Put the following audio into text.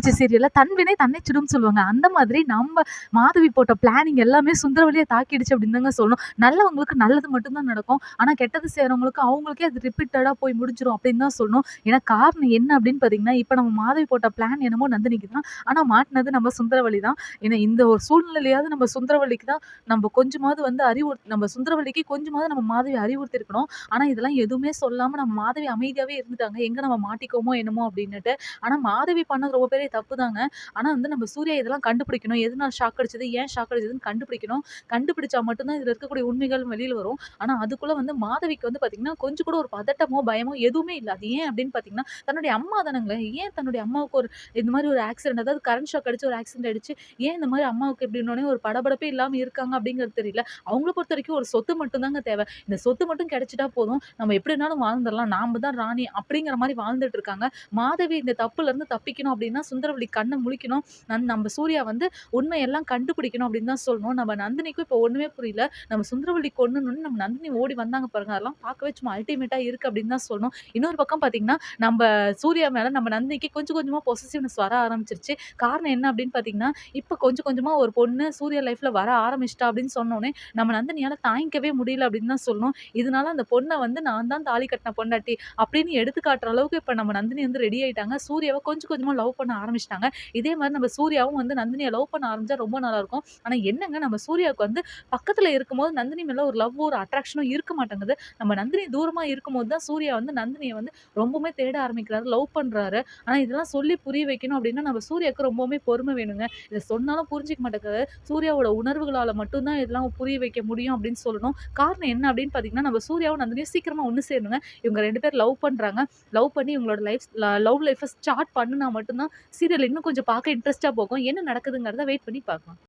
பிடிச்ச சீரியலில் தன்வினை தன்னை சுடும் சொல்லுவாங்க. அந்த மாதிரி நம்ம மாதவி போட்ட பிளானிங் எல்லாமே சுந்தரவழியை தாக்கிடுச்சு அப்படின்னு தாங்க சொல்லணும். நல்லவங்களுக்கு நல்லது மட்டும்தான் நடக்கும். ஆனால் கெட்டது செய்கிறவங்களுக்கு அவங்களுக்கே அது ரிப்பீட்டடாக போய் முடிஞ்சிடும் அப்படின்னு தான் சொல்லணும். ஏன்னா காரணம் என்ன அப்படின்னு பார்த்தீங்கன்னா இப்போ நம்ம மாதவி போட்ட பிளான் என்னமோ நந்தினிக்கு தான். ஆனால் மாட்டினது நம்ம சுந்தரவழி தான். ஏன்னா இந்த ஒரு சூழ்நிலையாவது நம்ம சுந்தரவழிக்கு தான். நம்ம கொஞ்சமாவது வந்து அறிவுறு நம்ம சுந்தரவழிக்கு கொஞ்சமாவது நம்ம மாதவி அறிவுறுத்திருக்கணும் ஆனால் இதெல்லாம் எதுவுமே சொல்லாமல் நம்ம மாதவி அமைதியாகவே இருந்துட்டாங்க. எங்கே நம்ம மாட்டிக்கோமோ என்னமோ அப்படின்னுட்டு. ஆனால் மாதவி பண்ணது ரொம்ப பெரிய தப்பு தாங்க ஆனால் வந்து நம்ம சூர்யா இதெல்லாம் கண்டுபிடிக்கணும். எதனால் ஷாக் அடிச்சது? ஏன் ஷாக் அடிச்சதுன்னு கண்டுபிடிக்கணும். கண்டுபிடிச்சா மட்டும்தான் இதில் இருக்கக்கூடிய உண்மைகள் வெளியில் வரும். ஆனால் அதுக்குள்ளே வந்து மாதவிக்கு வந்து பார்த்திங்கன்னா கொஞ்சம் கூட ஒரு பதட்டமோ பயமோ எதுவுமே இல்லை. அது ஏன் அப்படின்னு பார்த்தீங்கன்னா தன்னுடைய அம்மா தானங்களே. ஏன் தன்னுடைய அம்மாவுக்கு ஒரு இந்த மாதிரி ஒரு ஆக்சிடென்ட் அதாவது கரண்ட் ஷாக் அடிச்சு ஒரு ஆக்சிடென்ட் அடிச்சு ஏன் இந்த மாதிரி அம்மாவுக்கு எப்படின்னோடனே ஒரு படபடப்பே இல்லாமல் இருக்காங்க அப்படிங்கிறது தெரியல. அவங்கள பொறுத்த வரைக்கும் ஒரு சொத்து மட்டும்தாங்க தேவை. இந்த சொத்து மட்டும் கிடைச்சிட்டா போதும். நம்ம எப்படினாலும் வாழ்ந்துடலாம். நாம தான் ராணி அப்படிங்கிற மாதிரி வாழ்ந்துட்டு இருக்காங்க. மாதவி இந்த தப்புலேருந்து தப்பிக்கணும் அப்படின்னா சுந்தரவழி கண்ணை முழிக்கணும். நன் நம்ம சூர்யா வந்து உண்மையெல்லாம் கண்டுபிடிக்கணும் அப்படின்னு தான் சொல்லணும். நம்ம நந்தினிக்கும் இப்போ ஒன்றுமே புரியல. நம்ம சுந்தரவழி கொண்டுன்னு நம்ம நந்தினி ஓடி வந்தாங்க பாருங்க. அதெல்லாம் பார்க்கவே சும்மா அல்டிமேட்டாக இருக்குது அப்படின்னு தான் சொல்லணும். இன்னொரு பக்கம் பார்த்தீங்கன்னா நம்ம சூர்யா மேலே நம்ம நந்தினிக்கு கொஞ்சம் கொஞ்சமாக பொசிசிவ்னஸ் வர ஆரம்பிச்சிருச்சு. காரணம் என்ன அப்படின்னு பார்த்தீங்கன்னா இப்போ கொஞ்சம் கொஞ்சமாக ஒரு பொண்ணு சூர்யா லைஃப்பில் வர ஆரம்பிச்சிட்டா அப்படின்னு சொன்னோன்னே நம்ம நந்தினியால் தாங்கிக்கவே முடியல அப்படின்னு தான் சொல்லணும். இதனால அந்த பொண்ணை வந்து நான் தான் தாலி கட்டின பொண்டாட்டி அப்படின்னு எடுத்து காட்டுற அளவுக்கு இப்போ நம்ம நந்தினி வந்து ரெடி ஆகிட்டாங்க சூர்யாவை கொஞ்சம் கொஞ்சமாக லவ் பண்ண ஆரம்பிச்சிட்டாங்க. இதே மாதிரி நம்ம சூர்யாவும் வந்து நந்தினியை லவ் பண்ண ஆரம்பிச்சா ரொம்ப நல்லாயிருக்கும். ஆனால் என்னங்க நம்ம சூர்யாவுக்கு வந்து பக்கத்தில் இருக்கும்போது நந்தினி மேலே ஒரு லவ் ஒரு அட்ராக்ஷனும் இருக்க மாட்டேங்குது. நம்ம நந்தினி தூரமாக இருக்கும்போது தான் சூர்யா வந்து நந்தினியை வந்து ரொம்பவுமே தேட ஆரம்பிக்கிறாரு லவ் பண்ணுறாரு ஆனால் இதெல்லாம் சொல்லி புரிய வைக்கணும் அப்படின்னா நம்ம சூர்யாவுக்கு ரொம்பவுமே பொறுமை வேணுங்க. இதை சொன்னாலும் புரிஞ்சிக்க மாட்டேங்குது. சூர்யாவோட உணர்வுகளால் மட்டும்தான் இதெல்லாம் புரிய வைக்க முடியும் அப்படின்னு சொல்லணும். காரணம் என்ன அப்படின்னு பார்த்தீங்கன்னா நம்ம சூர்யாவும் நந்தினியும் சீக்கிரமாக ஒன்று சேருங்க இவங்க ரெண்டு பேர் லவ் பண்ணுறாங்க லவ் பண்ணி இவங்களோட லைஃப் லவ் லைஃப்பை ஸ்டார்ட் பண்ணுனா மட்டும்தான் சீரியல் இன்னும் கொஞ்சம் பார்க்க இன்ட்ரெஸ்ட்டாக போகும். என்ன நடக்குதுங்கிறத வெயிட் பண்ணி பார்க்கலாம்.